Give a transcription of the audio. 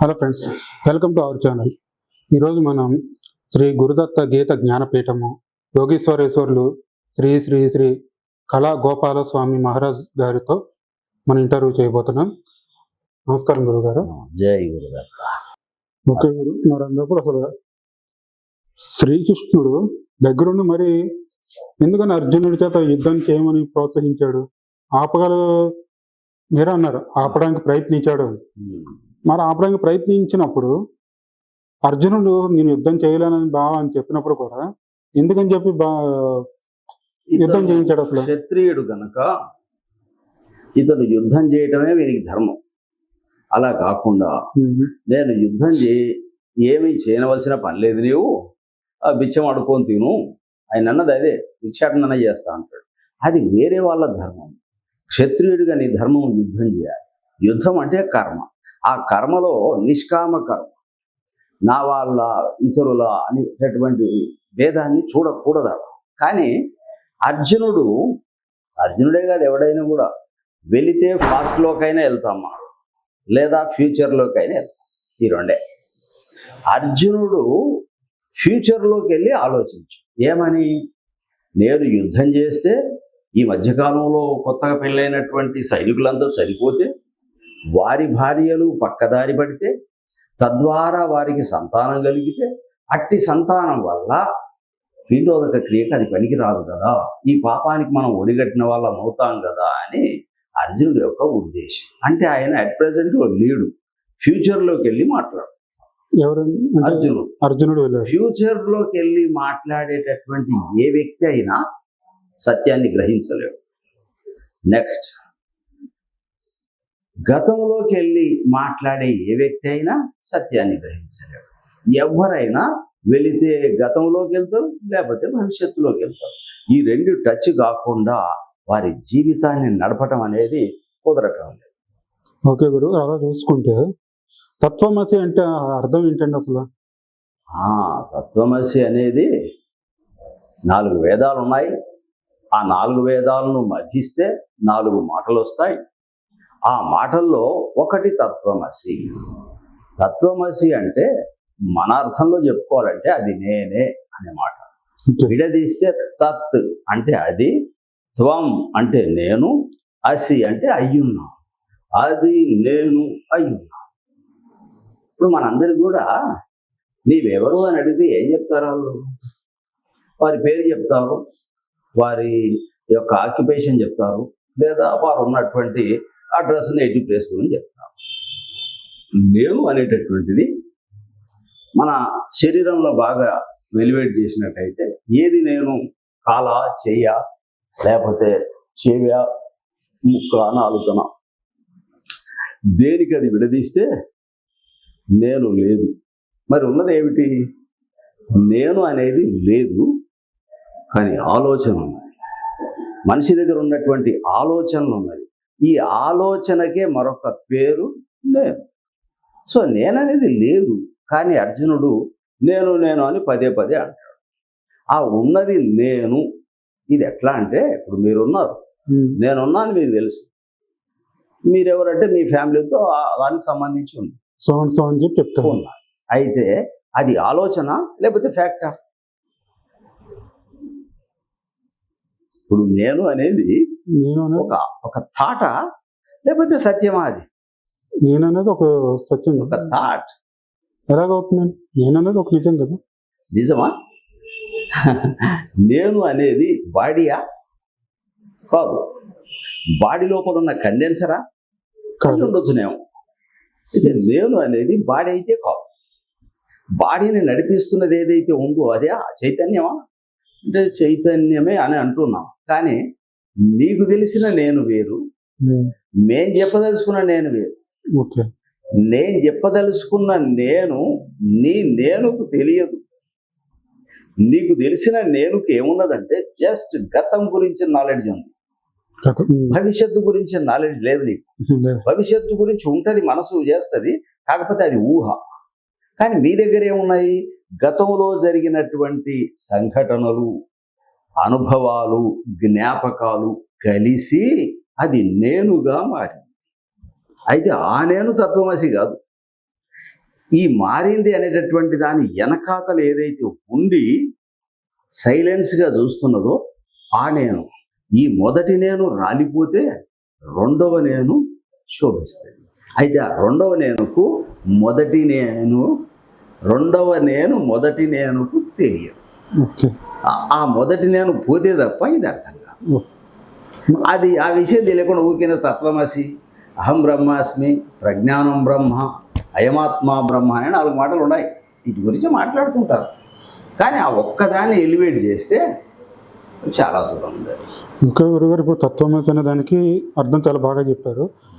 Hello friends welcome to our channel. ఈరోజు మనం శ్రీ గురుదత్త గీత జ్ఞానపీఠము యోగీశ్వరేశ్వర్లు శ్రీ శ్రీ శ్రీ కళా గోపాల స్వామి మహారాజ్ గారితో మనం ఇంటర్వ్యూ చేయబోతున్నాం. నమస్కారం గురుగారు. జై గురుగారు ఓకే గురు మరి అందుకు అసలు శ్రీకృష్ణుడు దగ్గరుండి మరి ఎందుకని అర్జునుడి చేత యుద్ధం చేయమని ప్రోత్సహించాడు? ఆపగల మీరే అన్నారు. ఆపడానికి ప్రయత్నించాడు. మరి ఆపడానికి ప్రయత్నించినప్పుడు అర్జునుడు నేను యుద్ధం చేయలేనని బావ అని చెప్పినప్పుడు కూడా ఎందుకని చెప్పి బా యుద్ధం చేయించాడు అసలు? క్షత్రియుడు గనక ఇతను యుద్ధం చేయటమే వీరికి ధర్మం. అలా కాకుండా నేను యుద్ధం చే ఏమీ చేయవలసిన పని లేదు నీవు. ఆ బిచ్చం అడుకొని తిను. ఆయన అన్నది అదే. భిక్షాటన చేస్తా అంటాడు. అది వేరే వాళ్ళ ధర్మం. క్షత్రియుడిగా నీ ధర్మం యుద్ధం చేయాలి. యుద్ధం అంటే కర్మ. ఆ కర్మలో నిష్కామ కర్మ నా వాళ్ళ ఇతరుల అనేటటువంటి భేదాన్ని చూడకూడదు కానీ అర్జునుడు అర్జునుడే కాదు ఎవడైనా కూడా వెళితే ఫాస్ట్లోకైనా వెళ్తామా లేదా ఫ్యూచర్లోకైనా వెళ్తాం. ఈ రెండే. అర్జునుడు ఫ్యూచర్లోకి వెళ్ళి ఆలోచించు. ఏమని? నేను యుద్ధం చేస్తే ఈ మధ్యకాలంలో కొత్తగా పెళ్ళైనటువంటి సైనికులంతా చనిపోతే వారి భార్యలు పక్కదారి పడితే తద్వారా వారికి సంతానం కలిగితే అట్టి సంతానం వల్ల పిండోదక క్రియకు అది పనికి రాదు కదా. ఈ పాపానికి మనం ఒడిగట్టిన వాళ్ళం అవుతాం కదా అని అర్జునుడి యొక్క ఉద్దేశం. అంటే ఆయన అట్ ప్రజెంట్ లీడు. ఫ్యూచర్లోకి వెళ్ళి మాట్లాడు. ఎవరు? అర్జునుడు. అర్జునుడు ఫ్యూచర్లోకి వెళ్ళి మాట్లాడేటటువంటి ఏ వ్యక్తి అయినా సత్యాన్ని గ్రహించలేడు. నెక్స్ట్ గతంలోకి వెళ్ళి మాట్లాడే ఏ వ్యక్తి అయినా సత్యాన్ని గ్రహించలేడు. ఎవరైనా వెళితే గతంలోకి వెళ్తారు లేకపోతే భవిష్యత్తులోకి వెళ్తారు ఈ రెండు టచ్ కాకుండా వారి జీవితాన్ని నడపటం అనేది కుదరటం లేదు. ఓకే గురు అలా చూసుకుంటే తత్వమసి అంటే అర్థం ఏంటండి అసలు? ఆ తత్వమసి అనేది నాలుగు వేదాలు ఉన్నాయి ఆ నాలుగు వేదాలను మధ్యిస్తే నాలుగు మాటలు వస్తాయి ఆ మాటల్లో ఒకటి తత్వమసి. తత్వమసి అంటే మన అర్థంలో చెప్పుకోవాలంటే అది నేనే అనే మాట. విడదీస్తే తత్ అంటే అది త్వం అంటే నేను అసి అంటే అయ్యున్నా. అది నేను అయ్యున్నా. ఇప్పుడు మనందరికి కూడా నీవెవరు అని అడిగితే ఏం చెప్తారు వాళ్ళు? వారి పేరు చెప్తారు వారి యొక్క ఆక్యుపేషన్ చెప్తారు లేదా వారు ఉన్నటువంటి ఆ డ్రెస్ని ప్లేస్ గురించి చెప్తాం. నేను అనేటటువంటిది మన శరీరంలో బాగా వెలివేట్ చేసినట్టయితే ఏది నేను కాలా చెయ్య లేకపోతే చెవ్య ముక్క నాలుకన? దేనికి అది విడదీస్తే నేను లేదు. మరి ఉన్నది ఏమిటి? నేను అనేది లేదు కానీ ఆలోచన ఉన్నది. మనిషి దగ్గర ఉన్నటువంటి ఆలోచనలు ఉన్నది. ఈ ఆలోచనకే మరొక పేరు నేను. సో నేననేది లేదు కానీ అర్జునుడు నేను నేను అని పదే పదే అంటాడు. ఆ ఉన్నది నేను ఇది ఎట్లా అంటే ఇప్పుడు మీరున్నారు. నేనున్నాను మీకు తెలుసు. మీరెవరంటే మీ ఫ్యామిలీతో దానికి సంబంధించి ఉంది సో అని చెప్పి ఉన్నారు. అయితే అది ఆలోచన లేకపోతే ఫ్యాక్టా? ఇప్పుడు నేను అనేది ఒక ఒక థాట లేకపోతే సత్యమా అది? నేను అనేది ఒక సత్యం ఒక థాట్ ఎలాగవుతుందండి? నేను అనేది ఒక నిజం కదా. నిజమా? నేను అనేది బాడీయా కాదు. బాడీ లోపల ఉన్న కండెన్సరా కాదు. ఉండొచ్చునేమో. అయితే నేను అనేది బాడీ అయితే కాదు. బాడీని నడిపిస్తున్నది ఏదైతే ఉందో అదే ఆ చైతన్యమా? అంటే చైతన్యమే అని అంటున్నాం. కానీ నీకు తెలిసిన నేను వేరు. మేం చెప్పదలుచుకున్న నేను వేరు. ఓకే. నేను చెప్పదలుచుకున్న నేను నీ నేనుకు తెలియదు. నీకు తెలిసిన నేనుకు ఏమున్నదంటే జస్ట్ గతం గురించి నాలెడ్జ్ ఉంది. భవిష్యత్తు గురించి నాలెడ్జ్ లేదు నీకు. భవిష్యత్తు గురించి ఉంటది మనసు చేస్తుంది కాకపోతే అది ఊహ. కానీ మీ దగ్గర ఏమున్నాయి? గతంలో జరిగినటువంటి సంఘటనలు అనుభవాలు జ్ఞాపకాలు కలిసి అది నేనుగా మారింది. అయితే ఆ నేను తత్వమసి కాదు. ఈ మారింది అనేటటువంటి దాని వెనకాతలు ఏదైతే ఉండి సైలెన్స్గా చూస్తున్నదో ఆ నేను. ఈ మొదటి నేను రాలిపోతే రెండవ నేను శోభిస్తుంది. అయితే ఆ రెండవ నేనుకు మొదటి నేను రెండవ నేను మొదటి నేనుకు తెలియదు. ఆ- మొదటి నేను పోతే తప్ప ఇది అర్థం కాదు. అది ఆ విషయం తెలియకుండా ఊకిన తత్వమసి అహం బ్రహ్మాస్మి ప్రజ్ఞానం బ్రహ్మ అయమాత్మ బ్రహ్మ అని నాలుగు మాటలు ఉన్నాయి. వీటి గురించి మాట్లాడుకుంటారు. కానీ ఆ ఒక్కదాన్ని ఎలివేట్ చేస్తే చాలా దూరం ఉంది. ఇంకా గురుగారు ఇప్పుడు తత్వమసి అనే దానికి అర్థం చాలా బాగా చెప్పారు.